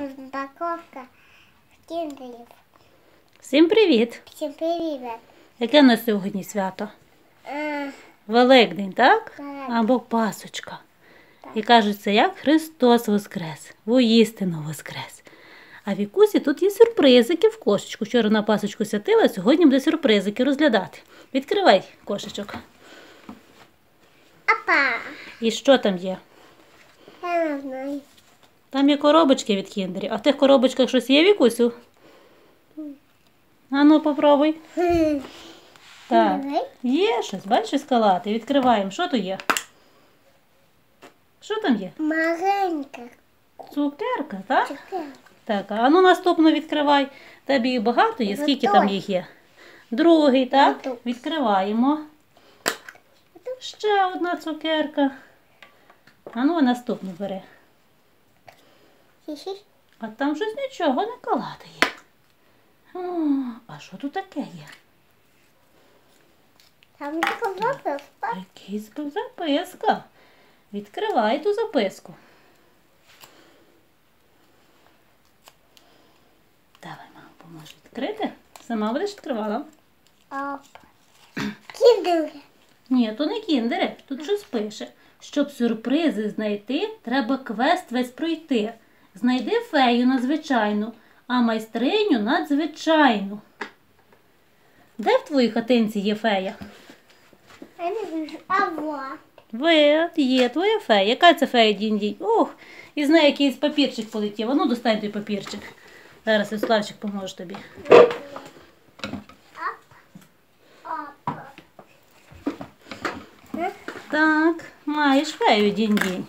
Розпаковка кіндерів. Всім привіт! Всім привіт. Яке у нас сьогодні свято? Великдень, так? Великдень. Або Пасочка. І кажуть, це як Христос Воскрес, воістину Воскрес. А в Вікусі тут є сюрпризики в кошечку. Вчора на пасочку святила, сьогодні буде сюрпризики розглядати. Відкривай кошечок. Апа. І що там є? Я не знаю. Там є коробочки від кіндерів. А в тих коробочках щось є Вікусю? А ну попробуй. Так. Є щось, бачиш, скалати. Відкриваємо. Що тут є? Що там є? Маленька. Цукерка, так? Чекай. Так, а ну наступну відкривай. Тебе їх багато є. Скільки там їх є? Другий, так? Відкриваємо. Ще одна цукерка. А ну наступну бери. А там щось нічого не калатає. О, а що тут таке є? Там така записка. Якийсь записка. Відкривай ту записку. Давай, мама, поможу відкрити. Сама будеш відкривала? Кіндери. Ні, то не кіндери, тут щось пише. Щоб сюрпризи знайти, треба квест весь пройти. Знайди фею надзвичайну, а майстриню надзвичайну. Де в твоїй хатинці є фея? Я не вижу. Ви, є твоя фея. Яка це фея дінь Ох, і з неї якийсь папірчик полетів. А ну достань той папірчик. Зараз Славчик поможе тобі. Так, маєш фею дінь-дінь.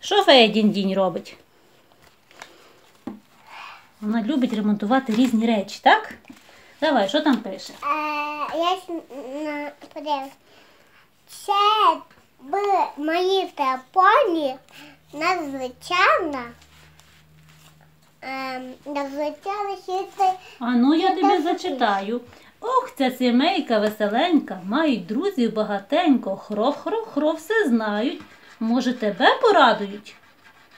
Що фея дінь-дінь робить? Вона любить ремонтувати різні речі, так? Давай, що там пише? Е, я подивлюсь. Це б мої телефоні надзвичайно надзвичайно хитри. А ну я тобі зачитаю. Ох, ця сімейка веселенька, мають друзів багатенько, хро-хро-хро все знають. Може, тебе порадують?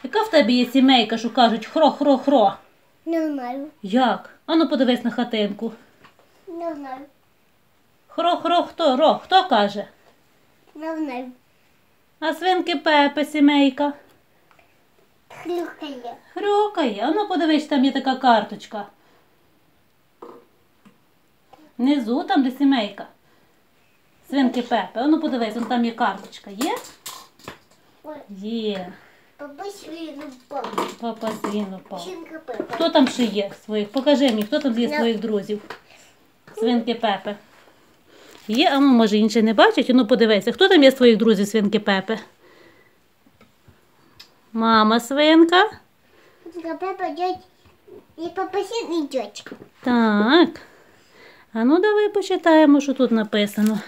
Яка в тебе є сімейка, що кажуть хро-хро-хро? Не знаю, Як? Ану подивись на хатинку. не знаю, Хро-хро хто ро? Хто каже? не знаю. А свинки Пепе сімейка. Хлюкає. Хрюкає. Ану подивись, там є така карточка. Внизу там, де сімейка. Свинки Пепе. Ану подивись, вон там є карточка. Є? Є. бабусь він упав. Папа свин упав. Хто там ще є своїх? Покажи мені, хто там є Я- своїх друзів? Свинки Пепе. Є, а ну, може інші не бачать? Ну подивися, хто там є своїх друзів свинки Пепе? Мама свинка. Жінка пипа йде і папусін йде. Так. А ну давай почитаємо, що тут написано.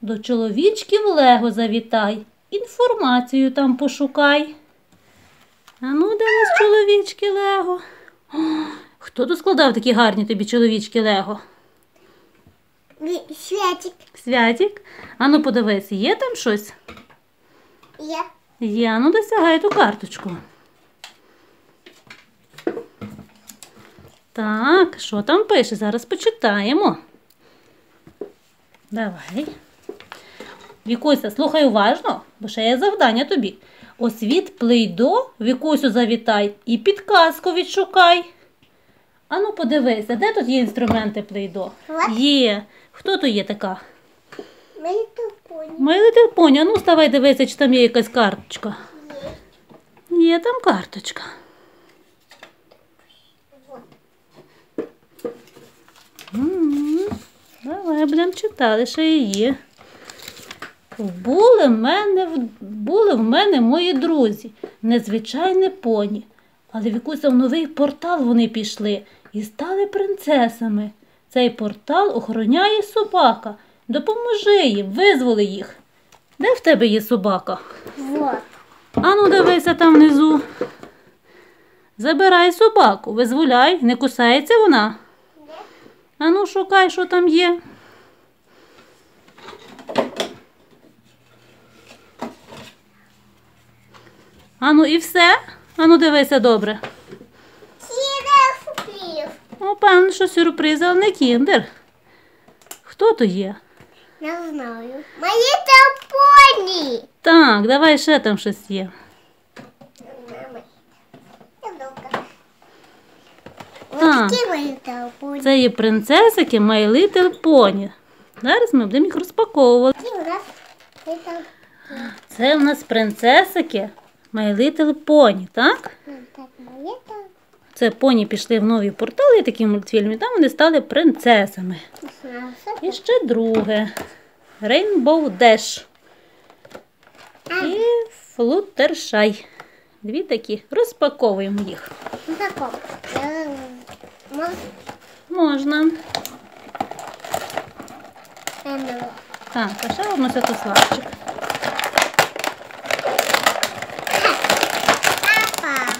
До чоловічків Лего завітай. Інформацію там пошукай. А ну, де нас чоловічки Лего? О, хто тут складав такі гарні тобі чоловічки Лего? Святик Святік? А ну подивись, є там щось? є. Є, а ну досягай ту карточку. Так, що там пише? Зараз почитаємо. Давай. Вікуся, слухай уважно, бо ще є завдання тобі. Освіт плейдо, Вікусю завітай і підказку відшукай. Ану, подивися, де тут є інструменти плейдо? Є. Хто тут є така? Тут поні. Моя Little Pony, а ну ставай дивися, чи там є якась карточка. Є. Є там карточка. Давай будемо читати, що її. Були в мене, були в мене мої друзі, незвичайне поні. Але в якийсь новий портал вони пішли і стали принцесами. Цей портал охороняє собака. Допоможи їм, визволи їх. Де в тебе є собака? Вот. Ану, дивися там внизу. Забирай собаку, визволяй, не кусається вона. Ану, шукай, що там є. Ану, і все? Ану дивися добре. Сюрприз. О, певно, що сюрприз, але не кіндер. Хто то є? Не знаю. Мої топоні. Так, давай ще там щось є. Так. Це є принцесики My Little Pony. Зараз ми будемо їх розпаковувати. У. Це в нас принцесики My Little Pony, так? Ну, Так. Це поні пішли в нові портали, такі мультфільми, там вони стали принцесами. І ще друге. Rainbow Dash і Fluttershy. Дві такі. Розпаковуємо їх. Ну, Можна. е, ну, Так, а ще одну святославчик. Папа.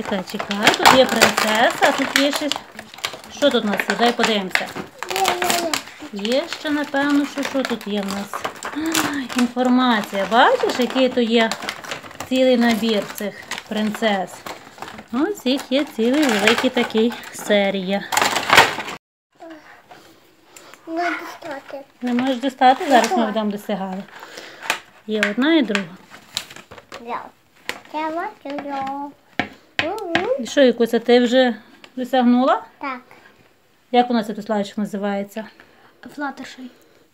Чекай, чекай. Тут є принцеса, а тут є ще. Що тут у нас є? Дай подивимося. Є-є-є. Ще, напевно, що, що тут є в нас? А, Інформація. Бачиш, який то є цілий набір цих принцес. Ось їх є цілий великий такий серія. Ну, достати. Не можеш дістати, зараз ми будемо досягали. Є одна і друга. Я. Мгм. І що, Якуся, ти вже досягнула? Так. Як у нас цей Святославчик називається? Флаттерший.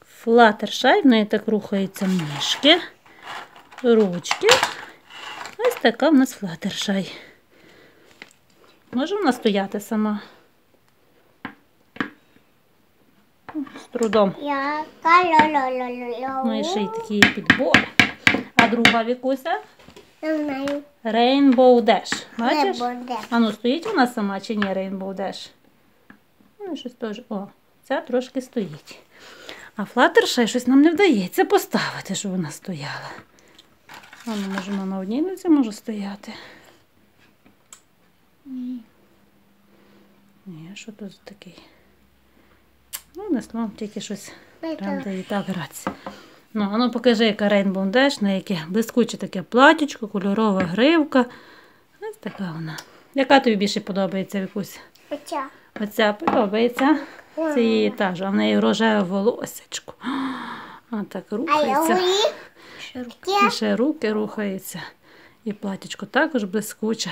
Флаттершай, в неї так рухаються ніжки, ручки. Ось така в нас флаттершай. Може вона стояти сама? З трудом. Я калололололо. Ще й такий підбор. А друга вікуся Не знаю. Rainbow Dash. Не Бачиш? А ну стоїть вона сама чи ні Rainbow Dash? Ну, щось теж. О, ця трошки стоїть. А Fluttershy щось нам не вдається поставити, щоб вона стояла. А ну, може вона на одній ноці може стояти? Ні. Ні, що тут за такий? Ну, не словом, тільки щось то. і так гратися. Ну, а ну покажи, яка Rainbow Dash, на яке блискуче таке платічко, кольорова гривка. Ось така вона. Яка тобі більше подобається Вікусь? Хоча. Оця подобається. Це її та ж, а в неї рожеве волосечко. А так рухається. І ще руки рухаються. І платічко також блискуче.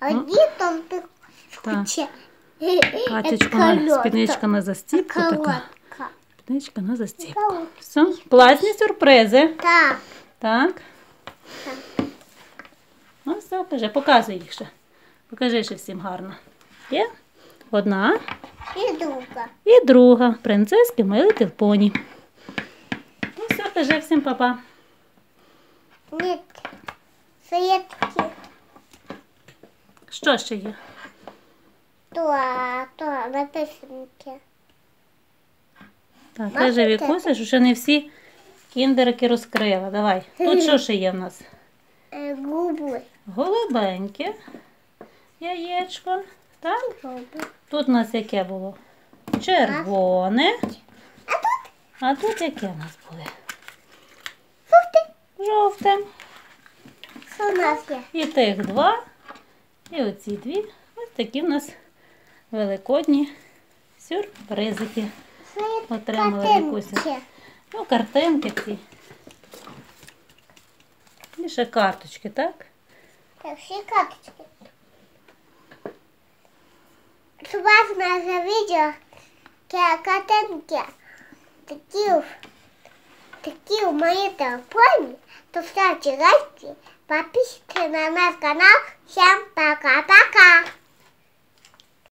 Одні там Платічко спідничка на застіпку така. Колодка. На застіпку. Все, класні сюрпризи. Так. Так. Ну, все, кажи, показуй їх ще. Покажи ще всім гарно. Є? Одна І друга. і друга. Принцески My Little Pony. Ну, все, кажи всім папа. Ні. Светки. Що ще є? То, то написанки. Так, Вікуся, що ще не всі кіндерики розкрила. Давай. Тут що ще є в нас? Е, Губи. Голубеньке яєчко. Так? Тут у нас яке було? Червоне. А тут яке в нас буде? Жовтий. Жовте. Що у нас є? І тих два. І оці дві. Ось такі в нас великодні сюрпризики. Отримали Вікуся. Картинки. Ну, картинки ці. І ще карточки, так? Так, всі карточки. Вас на відео ке- картинки такі, такі у мої телефоні, то ставте лайки, подписывайтесь на наш канал. Всем пока-пока!